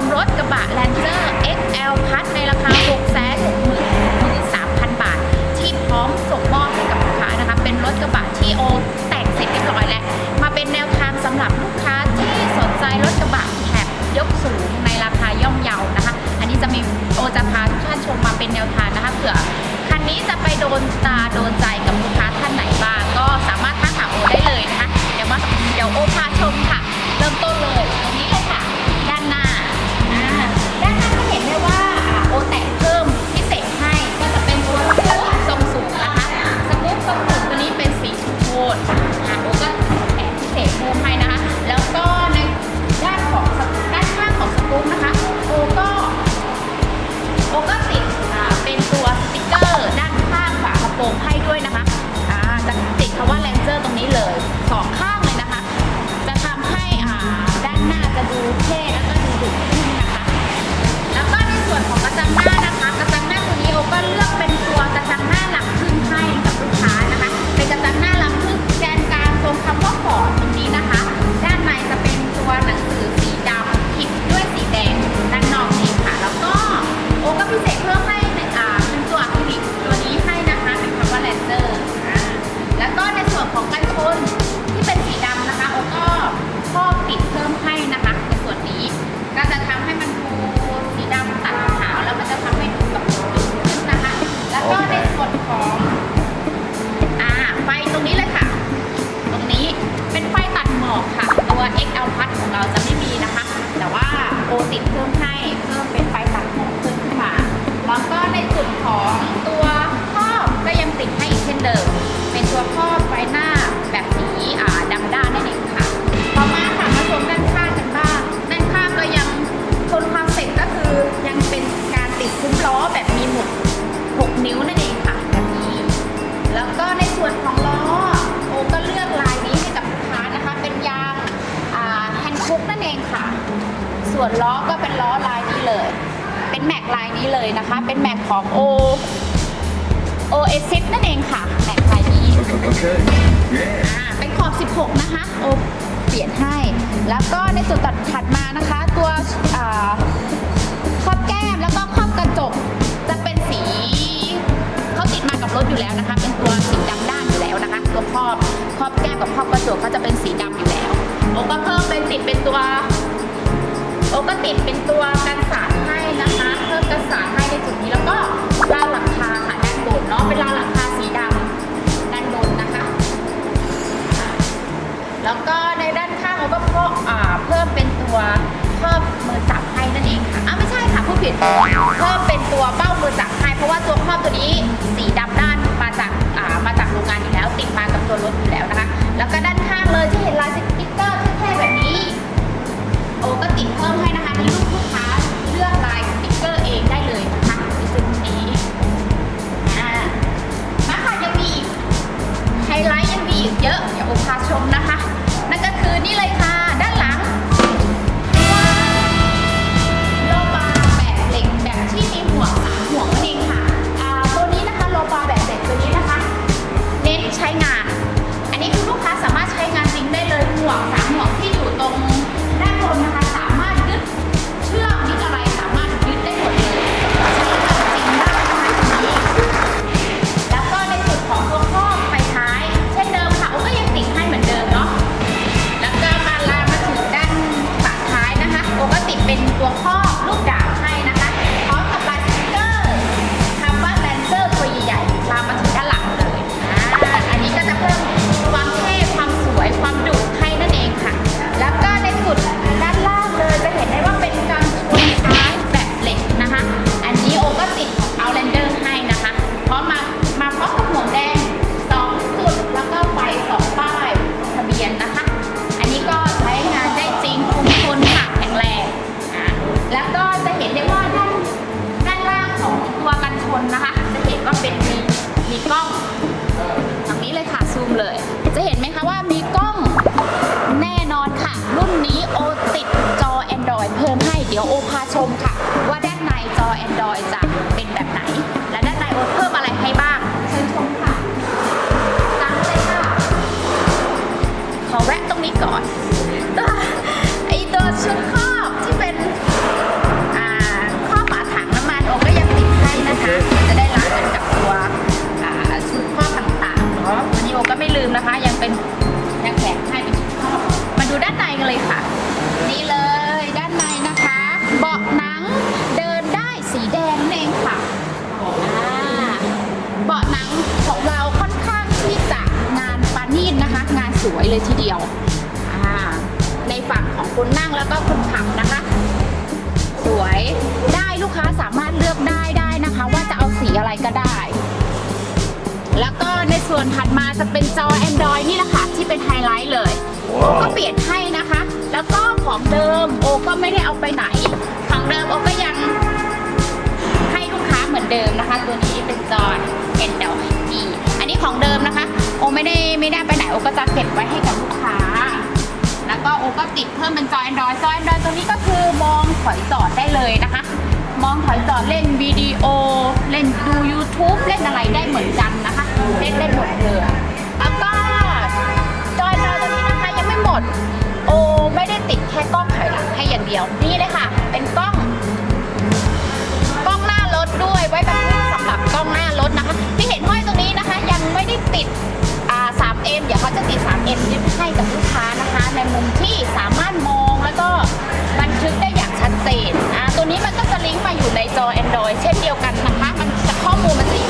มรถกระบะแลนเซอร์ XL พัดในราคา6 เลย เป็นแม็กไลน์นี้เลยนะคะ เป็นแม็กของโอโอเอซินั่นเองค่ะ แม็กไลน์นี้เป็นขอบ 16 นะคะ โอเปลี่ยนให้ แล้วก็ในส่วนตัดถัดมานะคะ ตัวครอบแก้มแล้วก็ครอบกระจก จะเป็นสีเขาติดมากับรถอยู่แล้วนะคะ เป็นตัวสีดำด้านอยู่แล้วนะคะ ตัวครอบครอบแก้มกับครอบกระจกเขาจะเป็นสีดำอยู่แล้วโอก็เพิ่มเป็นติดเป็นตัวาก็ติดเป็นตัวกันสาดให้นะคะ เพิ่มกันสาดให้ในจุดนี้แล้วก็ราวหลังคาค่ะด้านบนเนาะเป็นราวหลังคาสีดำด้านบนนะคะ แล้วก็ใน มีกล้องทางนี้เลยค่ะซูมเลย จะเห็นไหมคะว่ามีกล้องแน่นอนค่ะ รุ่นนี้โอติดจอ Android เพิ่มให้เดี๋ยวโอพาชมค่ะ ว่าด้านในจอ Android จะ เบาะหนังของเราค่อนข้างที่จะงานปานีตนะคะ งานสวยเลยทีเดียวในฝั่งของคนนั่งแล้วก็คนขับนะคะ สวยได้ลูกค้าสามารถเลือกได้ได้นะคะ ว่าจะเอาสีอะไรก็ได้ แล้วก็ในส่วนถัดมาจะเป็นจอ Android นี่แหละค่ะ ที่เป็นไฮไลท์เลยโอก็เปลี่ยนให้นะคะ แล้วก็ของเดิมโอก็ไม่ได้เอาไปไหน ของเดิมโอก็ยังให้ลูกค้าเหมือนเดิมนะคะ ตัวนี้เป็นจอ Android อันนี้ของเดิมนะคะ โอไม่ได้ไม่ได้ไปไหนโอก็จะเก็บไว้ให้กับลูกค้า แล้วก็โอก็ติดเพิ่มเป็นจอ Android จอ Android ตัวนี้ก็คือมองถอยจอดได้เลยนะคะ มองถอยจอดเล่นวีดี 3M เดี๋ยวเขาจะติด 3M ยึดให้กับลูกค้านะคะ ในมุมที่สามารถมองแล้วก็บันทึกได้อย่างชัดเจนอ่าตัวนี้มันก็จะลิงก์มาอยู่ในจอ Android เช่นเดียวกันนะคะ มันข้อมูลมันจะอยู่